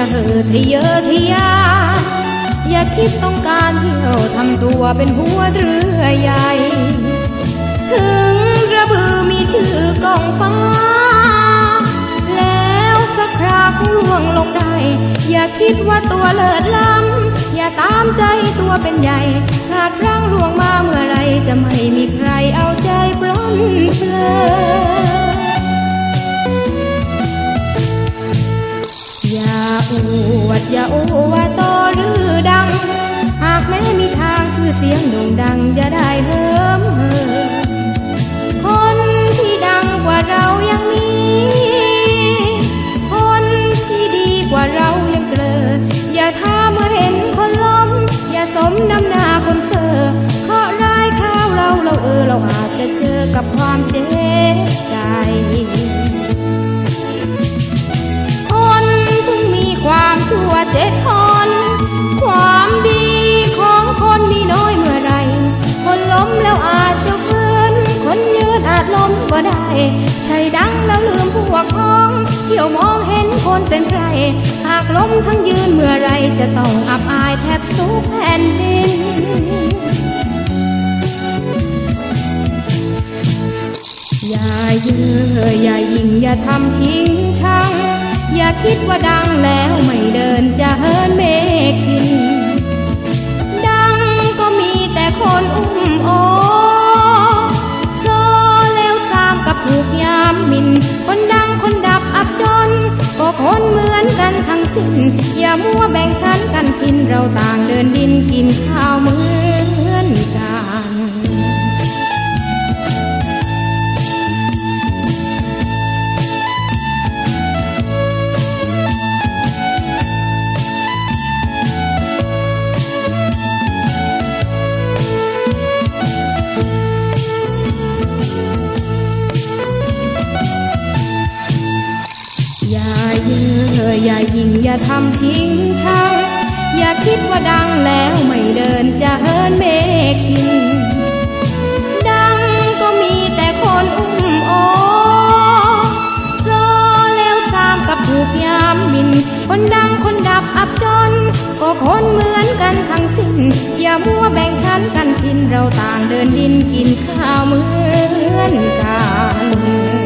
าเหิดทะเยอทะยานอย่าคิดต้องการเที่ยวทำตัวเป็นหัวเรือใหญ่ ถึงกระบือมีชื่อกองฟ้า แล้วสักคราคงล่วงลงได้ อย่าคิดว่าตัวเลิศล้ำ อย่าตามใจตัวเป็นใหญ่ขาดร่างล่วงมาเมื่อไรจะไม่มีใครเอาใจปล้นเพลินอ วดอย่าโตหรือดัง หากแม้มีทางชื่อเสียงโด่งดังจะได้เหิมเหิมคนที่ดังกว่าเรายังมี คนที่ดีกว่าเรายังเกลออย่าท้าเมื่อเห็นคนล้ม อย่าสมน้ำหน้าคนเฟอเคราะร้ายคราวเราเราเออเราอาจจะเจอกับความเจ็บใจ วามชั่วเจ็ดคน ความดีของคนมีน้อยเมื่อไร คนล้มแล้วอาจจะฟื้น คนยืนอาจล้มก็ได้ ใช่ดังแล้วลืมพวกพ้องเที่ยวมองเห็นคนเป็นใคร หากล้มทั้งยืนเมื่อไรจะต้องอับอายแทบสุกแผ่นดินอย่าเย่ออย่ายิงอย่าทำชิงชังอย่า คิดว่าดังแล้วไม่เดินจะเฮินเมฆิน ดังก็มีแต่คนอุ้มโอโซแล้วสามกับถูกยามมิน คนดังคนดับอับจน ก็คนเหมือนกันทั้งสิ้น อย่ามัวแบ่งชั้นกันกินเราต่างเดินดินกินข้าวเหมือนกัน เยออย่ายิงอย่าทำทิ้งช่างอย่าคิดว่าดังแล้วไม่เดินจะเฮินเมฆิน ดังก็มีแต่คนอุ้มโอโซแล้วสามกับถูกยามมิน คนดังคนดับอับจน ก็คนเหมือนกันทั้งสิ้น อย่ามัวแบ่งชั้นกันกินเราต่างเดินดินกินข้าวเหมือนกัน